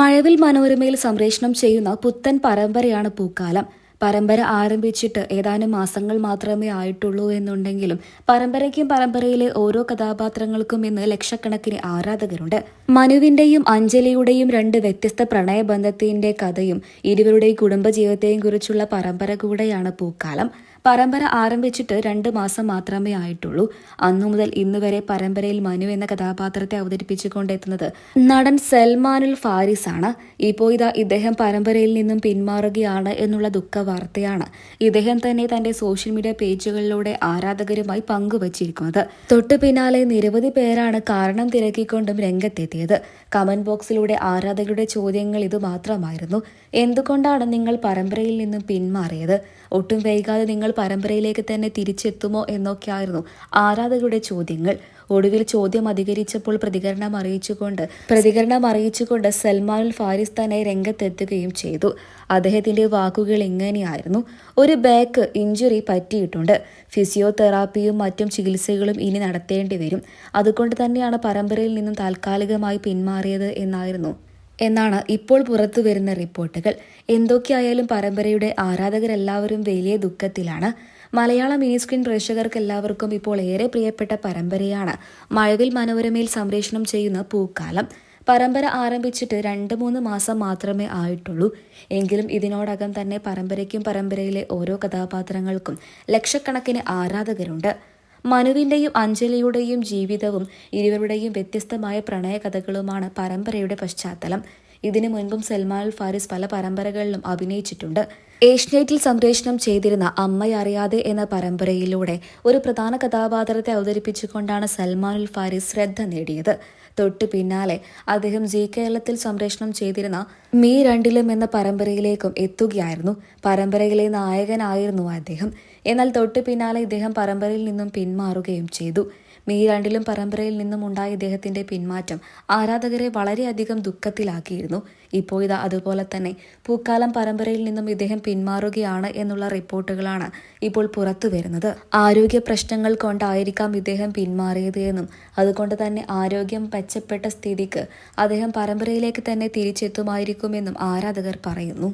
മഴവിൽ മനോരമയിൽ സംപ്രേഷണം ചെയ്യുന്ന പുത്തൻ പരമ്പരയാണ് പൂക്കാലം. പരമ്പര ആരംഭിച്ചിട്ട് ഏതാനും മാസങ്ങൾ മാത്രമേ ആയിട്ടുള്ളൂ എന്നുണ്ടെങ്കിലും പരമ്പരയ്ക്കും പരമ്പരയിലെ ഓരോ കഥാപാത്രങ്ങൾക്കും ഇന്ന് ലക്ഷക്കണക്കിന് ആരാധകരുണ്ട്. മനുവിന്റെയും അഞ്ജലിയുടെയും രണ്ട് വ്യത്യസ്ത പ്രണയബന്ധത്തിന്റെ കഥയും ഇരുവരുടെയും കുടുംബജീവിതത്തെയും കുറിച്ചുള്ള പരമ്പര കൂടെയാണ് പൂക്കാലം. പരമ്പര ആരംഭിച്ചിട്ട് രണ്ട് മാസം മാത്രമേ ആയിട്ടുള്ളൂ. അന്നു മുതൽ ഇന്ന് വരെ പരമ്പരയിൽ മനു എന്ന കഥാപാത്രത്തെ അവതരിപ്പിച്ചുകൊണ്ടെത്തുന്നത് നടൻ സൽമാനുൽ ഫാരിസ് ആണ് ഇപ്പോൾ ഇതാ ഇദ്ദേഹം പരമ്പരയിൽ നിന്നും പിന്മാറുകയാണ് എന്നുള്ള ദുഃഖ വാർത്തയാണ് ഇദ്ദേഹം തന്നെ തന്റെ സോഷ്യൽ മീഡിയ പേജുകളിലൂടെ ആരാധകരുമായി പങ്കുവച്ചിരിക്കുന്നത്. തൊട്ടു പിന്നാലെ നിരവധി പേരാണ് കാരണം തിരക്കിക്കൊണ്ടും രംഗത്തെത്തിയത്. കമന്റ് ബോക്സിലൂടെ ആരാധകരുടെ ചോദ്യങ്ങൾ ഇത് മാത്രമായിരുന്നു. എന്തുകൊണ്ടാണ് നിങ്ങൾ പരമ്പരയിൽ നിന്നും പിന്മാറിയത്? ഒട്ടും വൈകാതെ നിങ്ങൾ പരമ്പരയിലേക്ക് തന്നെ തിരിച്ചെത്തുമോ എന്നൊക്കെയായിരുന്നു ആരാധകരുടെ ചോദ്യങ്ങൾ. ഒടുവിൽ ചോദ്യം അധികരിച്ചപ്പോൾ പ്രതികരണം അറിയിച്ചുകൊണ്ട് പ്രതികരണം അറിയിച്ചുകൊണ്ട് സൽമാനുൽ ഫാരിസ് തന്നെ രംഗത്തെത്തുകയും ചെയ്തു. അദ്ദേഹത്തിന്റെ വാക്കുകൾ ഇങ്ങനെയായിരുന്നു. ഒരു ബാക്ക് ഇഞ്ചുറി പറ്റിയിട്ടുണ്ട്. ഫിസിയോതെറാപ്പിയും മറ്റും ചികിത്സകളും ഇനി നടത്തേണ്ടി വരും. അതുകൊണ്ട് തന്നെയാണ് പരമ്പരയിൽ നിന്നും താൽക്കാലികമായി പിന്മാറിയത് എന്നായിരുന്നു എന്നാണ് ഇപ്പോൾ പുറത്തു വരുന്ന റിപ്പോർട്ടുകൾ. എന്തൊക്കെയായാലും പരമ്പരയുടെ ആരാധകരെല്ലാവരും വലിയ ദുഃഖത്തിലാണ്. മലയാള മിനി സ്ക്രീൻ പ്രേക്ഷകർക്ക് എല്ലാവർക്കും ഇപ്പോൾ ഏറെ പ്രിയപ്പെട്ട പരമ്പരയാണ് മഴവിൽ മനോരമയിൽ സംപ്രേഷണം ചെയ്യുന്ന പൂക്കാലം. പരമ്പര ആരംഭിച്ചിട്ട് രണ്ട് മൂന്ന് മാസം മാത്രമേ ആയിട്ടുള്ളൂ. എങ്കിലും ഇതിനോടകം തന്നെ പരമ്പരയ്ക്കും പരമ്പരയിലെ ഓരോ കഥാപാത്രങ്ങൾക്കും ലക്ഷക്കണക്കിന് ആരാധകരുണ്ട്. മനുവിന്റെയും അഞ്ജലിയുടെയും ജീവിതവും ഇരുവരുടെയും വ്യത്യസ്തമായ പ്രണയകഥകളുമാണ് പരമ്പരയുടെ പശ്ചാത്തലം. ഇതിനു മുൻപും സൽമാൻ ഫാരിസ് പല പരമ്പരകളിലും അഭിനയിച്ചിട്ടുണ്ട്. ഏഷ്യനെറ്റിൽ സംപ്രേഷണം ചെയ്തിരുന്ന അമ്മയറിയാതെ എന്ന പരമ്പരയിലൂടെ ഒരു പ്രധാന കഥാപാത്രത്തെ അവതരിപ്പിച്ചുകൊണ്ടാണ് സൽമാനുൽ ഫാരിസ് ശ്രദ്ധ നേടിയത്. തൊട്ടു പിന്നാലെ അദ്ദേഹം ജി കേരളത്തിൽ സംപ്രേഷണം ചെയ്തിരുന്ന മീ രണ്ടിലും എന്ന പരമ്പരയിലേക്കും എത്തുകയായിരുന്നു. പരമ്പരയിലെ നായകനായിരുന്നു അദ്ദേഹം. എന്നാൽ തൊട്ടു പിന്നാലെ ഇദ്ദേഹം പരമ്പരയിൽ നിന്നും പിന്മാറുകയും ചെയ്തു. മീ രണ്ടിലും പരമ്പരയിൽ നിന്നും ഉണ്ടായ ഇദ്ദേഹത്തിന്റെ പിന്മാറ്റം ആരാധകരെ വളരെയധികം ദുഃഖത്തിലാക്കിയിരുന്നു. ഇപ്പോൾ ഇത് അതുപോലെ തന്നെ പൂക്കാലം പരമ്പരയിൽ നിന്നും ഇദ്ദേഹം പിന്മാറുകയാണ് എന്നുള്ള റിപ്പോർട്ടുകളാണ് ഇപ്പോൾ പുറത്തു വരുന്നത്. ആരോഗ്യ പ്രശ്നങ്ങൾ കൊണ്ടായിരിക്കാം ഇദ്ദേഹം പിന്മാറിയത് എന്നും അതുകൊണ്ട് തന്നെ ആരോഗ്യം മെച്ചപ്പെട്ട സ്ഥിതിക്ക് അദ്ദേഹം പരമ്പരയിലേക്ക് തന്നെ തിരിച്ചെത്തുമായിരിക്കുമെന്നും ആരാധകർ പറയുന്നു.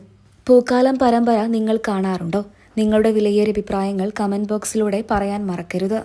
പൂക്കാലം പരമ്പര നിങ്ങൾ കാണാറുണ്ടോ? നിങ്ങളുടെ വിലയേറിയ അഭിപ്രായങ്ങൾ കമന്റ് ബോക്സിലൂടെ പറയാൻ മറക്കരുത്.